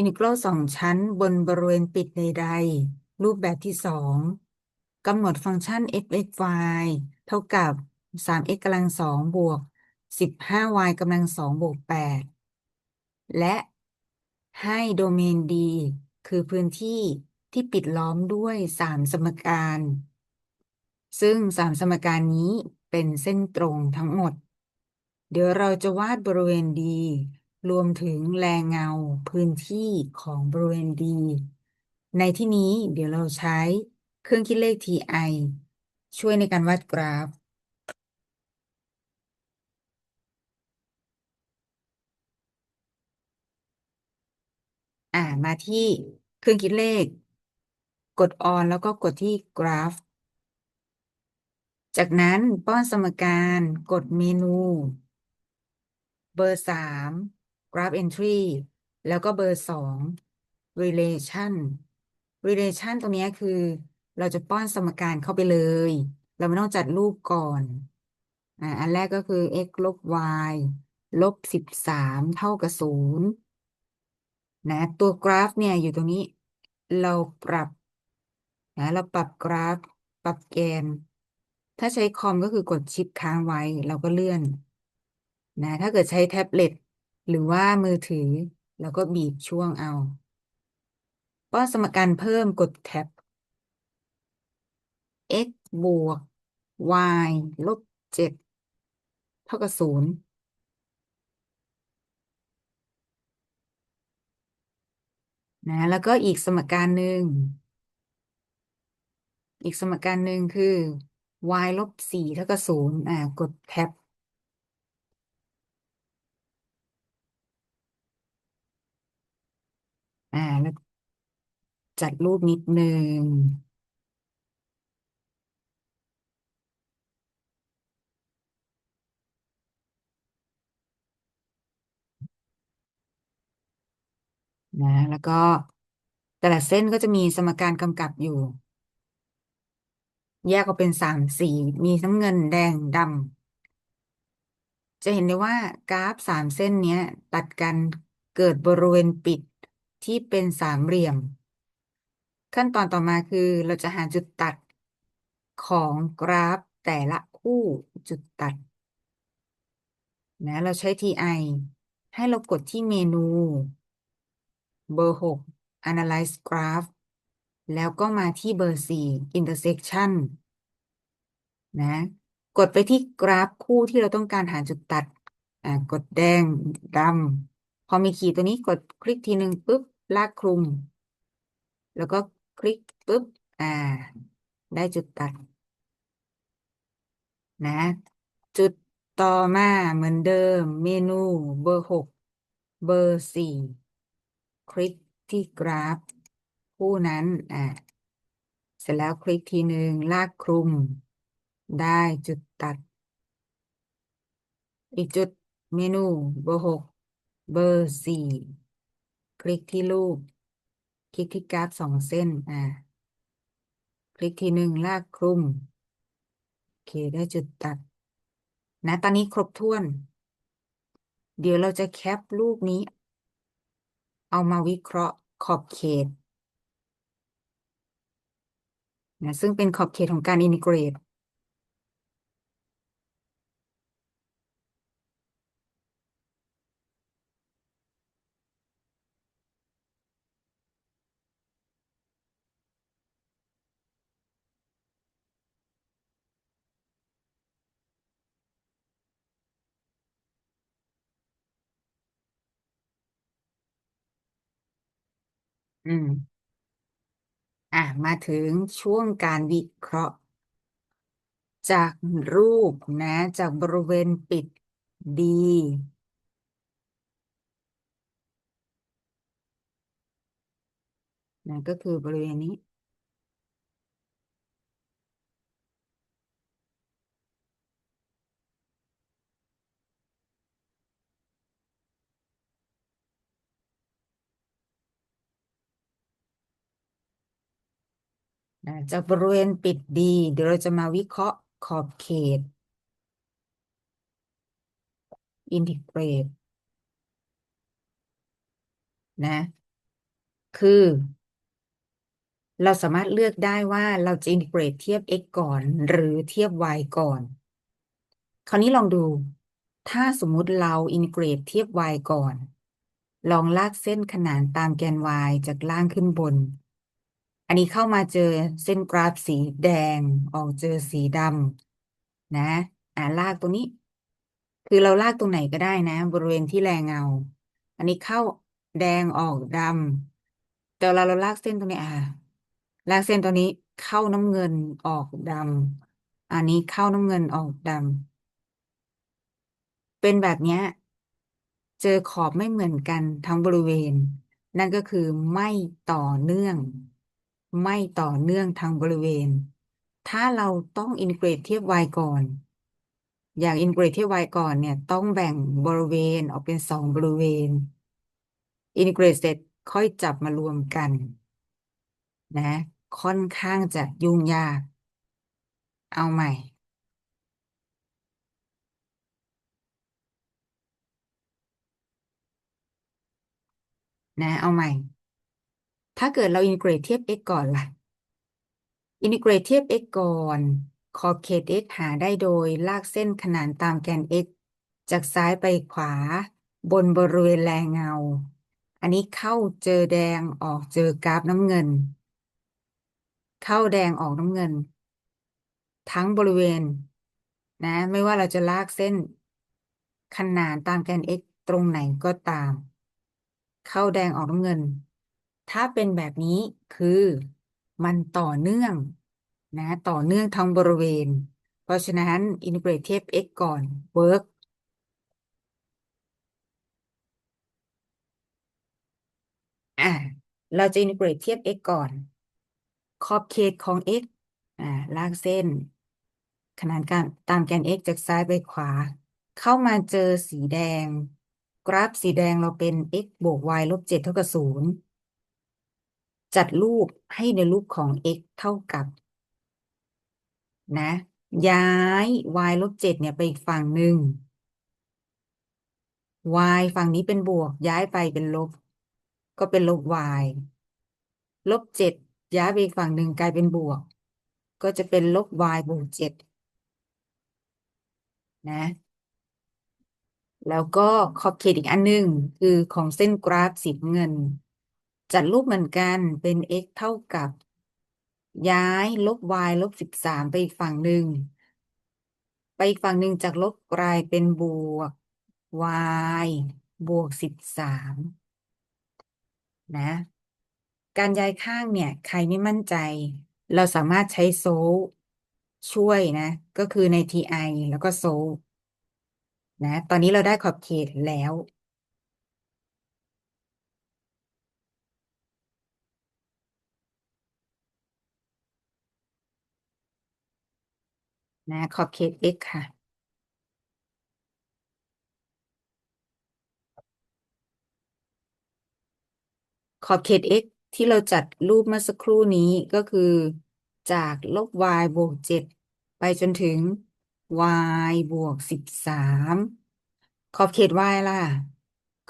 อินิกรัลสองชั้นบนบริเวณปิดใดๆ รูปแบบที่สองกำหนดฟังก์ชัน f x y เท่ากับ 3x กำลังสองบวก 15y กำลังสองบวก 8 และให้โดเมน D คือพื้นที่ที่ปิดล้อมด้วย 3 สมการ ซึ่ง 3 สมการนี้เป็นเส้นตรงทั้งหมด เดี๋ยวเราจะวาดบริเวณ D รวมถึงแรงเงาพื้นที่ของบริเวณ D ในที่นี้เดี๋ยวเราใช้เครื่องคิดเลข TI ช่วยในการวาดกราฟ อ่ามาที่เครื่องคิดเลข กด on แล้วก็กดที่กราฟ จากนั้นป้อนสมการกดเมนู เบอร์สาม graph entry แล้วก็เบอร์สอง relation relation ตรงนี้คือเราจะป้อนสมการเข้าไปเลย เราไม่ต้องจัดรูปก่อนอ่าอันแรกก็คือ x ลบ y ลบสิบสามเท่ากับศูนย์นะ ตัวกราฟเนี่ยอยู่ตรงนี้ เราปรับนะเราปรับกราฟ ปรับแกน ถ้าใช้คอมก็คือกดชิปค้างไว้ เราก็เลื่อนนะ ถ้าเกิดใช้แท็บเล็ต หรือว่ามือถือเราก็บีบช่วงเอาป้อนสมการเพิ่มกดแท็บ x บวก y ลบเจ็ดเท่ากับศูนย์นะแล้วก็อีกสมการหนึ่ง อีกสมการหนึ่งคือ y ลบสี่เท่ากับศูนย์อ่ากดแท็บ อ่าแล้วจัดรูปนิดนึง นะ แล้วก็แต่ละเส้นก็จะมีสมการกำกับอยู่ แยกออกเป็นสามสีมีน้ำเงินแดงดำจะเห็นได้ว่ากราฟสามเส้นเนี้ย ตัดกันเกิดบริเวณปิด ที่เป็นสามเหลี่ยม ขั้นตอนต่อมาคือเราจะหาจุดตัดของกราฟแต่ละคู่จุดตัดนะเราใช้ TI ให้เรากดที่เมนู เบอร์หก Analyze Graph แล้วก็มาที่เบอร์สี่ Intersection นะ กดไปที่กราฟคู่ที่เราต้องการหาจุดตัด อ่า กดแดงดำ พอมีขีดตัวนี้กดคลิกทีหนึ่งปุ๊บลากคลุม แล้วก็คลิกปุ๊บอ่า ได้จุดตัด นะ จุดต่อมาเหมือนเดิม เมนูเบอร์หกเบอร์สี่คลิกที่กราฟ คู่นั้นอ่าเสร็จแล้วคลิกทีหนึ่งลากคลุม ได้จุดตัด อีกจุดเมนูเบอร์หก เบอร์สี่คลิกที่รูป คลิกที่กราฟสองเส้น อ่า คลิกที่หนึ่งลากคลุม โอเค ได้จุดตัด นะ ตอนนี้ครบถ้วน เดี๋ยวเราจะแคปรูปนี้ เอามาวิเคราะห์ขอบเขต นะ ซึ่งเป็นขอบเขตของการอินทิเกรต อืม อะมาถึงช่วงการวิเคราะห์ จากรูปนะ จากบริเวณปิดดี นะก็คือบริเวณนี้ จากบริเวณปิด D เดี๋ยวเราจะมาวิเคราะห์ขอบเขต อินทิเกรต นะ คือ เราสามารถเลือกได้ว่าเราจะอินทิเกรตเทียบ x ก่อน หรือเทียบ y ก่อน คราวนี้ลองดู ถ้าสมมุติเราอินทิเกรตเทียบ y ก่อน ลองลากเส้นขนานตามแกน y จากล่างขึ้นบน อันนี้เข้ามาเจอเส้นกราฟสีแดง ออกเจอสีดำนะ อ่าลากตรงนี้ คือเราลากตรงไหนก็ได้นะ บริเวณที่แรงเงา อันนี้เข้าแดงออกดำแต่เวลาเราลากเส้นตรงนี้อ่าลากเส้นตรงนี้เข้าน้ำเงินออกดำอันนี้เข้าน้ำเงินออกดำเป็นแบบเนี้ยเจอขอบไม่เหมือนกันทั้งบริเวณ นั่นก็คือไม่ต่อเนื่อง ไม่ต่อเนื่องทั้งบริเวณ ถ้าเราต้องอินเกรตเทียบ y ก่อน อย่างอินเกรตเทียบ y ก่อนเนี่ย ต้องแบ่งบริเวณออกเป็นสองบริเวณอินเกรตเสร็จค่อยจับมารวมกัน นะ ค่อนข้างจะยุ่งยาก เอาใหม่นะเอาใหม่ ถ้าเกิดเราอินทิเกรตเทียบ x ก่อนล่ะ อินทิเกรตเทียบ x ก่อนขอบเขต x หาได้โดยลากเส้นขนานตามแกน x จากซ้ายไปขวา บนบริเวณแรงเงา อันนี้เข้าเจอแดงออกเจอกราฟน้ำเงิน เข้าแดงออกน้ำเงิน ทั้งบริเวณ นะ ไม่ว่าเราจะลากเส้น ขนานตามแกน x ตรงไหนก็ตาม เข้าแดงออกน้ำเงิน ถ้าเป็นแบบนี้คือมันต่อเนื่องนะต่อเนื่องทั้งบริเวณ เพราะฉะนั้นอินทิเกรตเทียบ x ก่อน work อะเราจะอินทิเกรตเทียบ x ก่อน ขอบเขตของ x อ่าลากเส้น ขนานกันตามแกน x จากซ้ายไปขวา เข้ามาเจอสีแดง กราฟสีแดงเราเป็น x บวก y ลบ 7 เท่ากับ 0 จัดรูปให้ในรูปของ x เท่ากับ นะ ย้าย y ลบ7เนี่ยไปอีกฝั่งหนึ่ง y ฝั่งนี้เป็นบวก ย้ายไปเป็นลบ ก็เป็นลบ y ลบ7ย้ายไปอีกฝั่งหนึ่งกลายเป็นบวก ก็จะเป็นลบ y บวก7นะ แล้วก็ขอบเขตอีกอันหนึ่งคือของเส้นกราฟสีเงิน จัดรูปเหมือนกันเป็น x เท่ากับ ย้ายลบ y ลบ13ไปอีกฝั่งหนึ่ง ไปอีกฝั่งหนึ่งจากลบกลายเป็นบวก y บวก13นะ การย้ายข้างเนี่ย ใครไม่มั่นใจ เราสามารถใช้โซลช่วยนะ ก็คือใน ti แล้วก็โซลนะ ตอนนี้เราได้ขอบเขตแล้ว นะ ขอบเขต x ค่ะ ขอบเขต x ที่เราจัดรูปเมื่อสักครู่นี้ก็คือจากลบ y บวก 7 ไปจนถึง y บวก 13 ขอบเขต y ล่ะ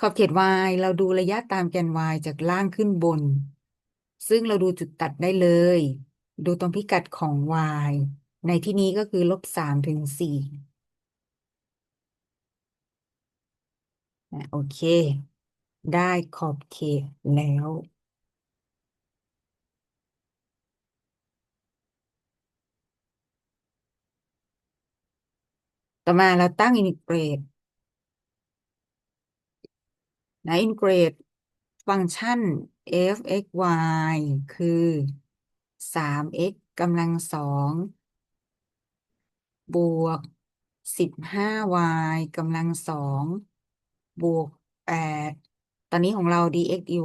ขอบเขต y เราดูระยะตามแกน y จากล่างขึ้นบน ซึ่งเราดูจุดตัดได้เลย ดูตรงพิกัดของ y ในที่นี้ก็คือลบ3ถึง4โอเค ได้ขอบเขตแล้ว ต่อมาเราตั้งอินทิเกรตนะอินทิเกรตฟังก์ชัน f x y คือ 3x กำลังสอง บวก 15y กำลังสองบวก8ตอนนี้ของเรา dx dy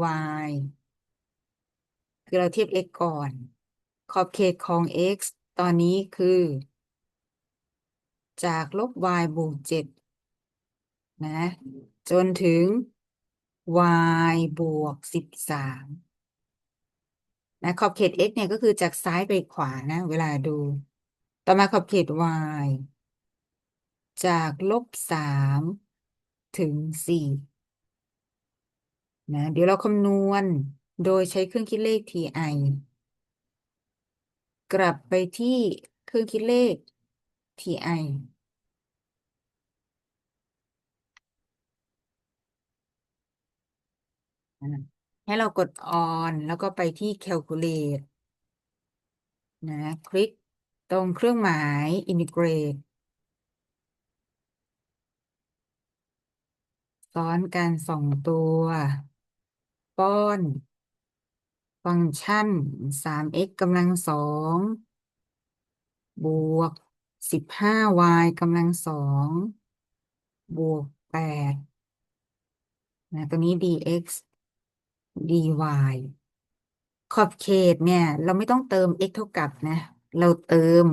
คือเราเทียบ x ก่อน ขอบเขตของ x ตอนนี้คือ จากลบ y บวก7นะ จนถึง y บวก13นะขอบเขต x เนี่ยก็คือจากซ้ายไปขวานะ เวลาดู ต่อมาขอบเขต y จากลบ3ถึง4นะเดี๋ยวเราคำนวณโดยใช้เครื่องคิดเลข TI กลับไปที่เครื่องคิดเลข TI อะให้เรากด on แล้วก็ไปที่ calculate นะ คลิก ตรงเครื่องหมาย integrate ซ้อนกันสองตัว ป้อน ฟังก์ชัน 3x กำลังสองบวก 15y กำลังสองบวก8นะตัวนี้ dx dy ขอบเขตเนี่ย เราไม่ต้องเติม x เท่ากับนะ เราเติม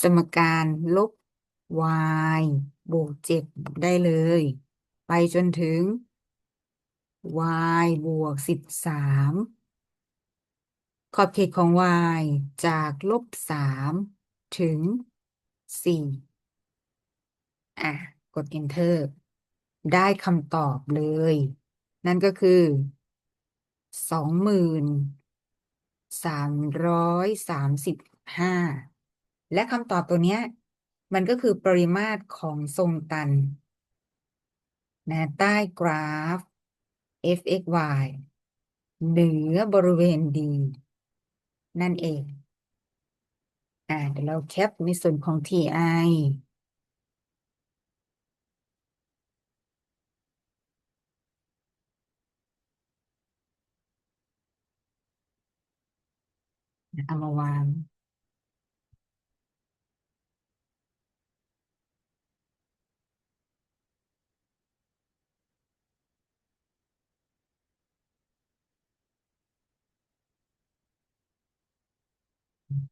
สมการลบ y บวก7ได้เลย ไปจนถึง y บวก13ขอบเขตของ y จากลบ3ถึง4อะ กด enter ได้คำตอบเลย นั่นก็คือสองหมื่นสามร้อยสามสิบ ห้าและคำตอบตัวเนี้ย มันก็คือปริมาตรของทรงตันนะใต้กราฟ f(x,y) เหนือบริเวณ D นั่นเอง อ่าเดี๋ยวเราแคปในส่วนของ TI เอามาวาง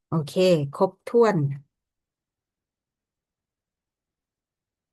โอเค ครบถ้วน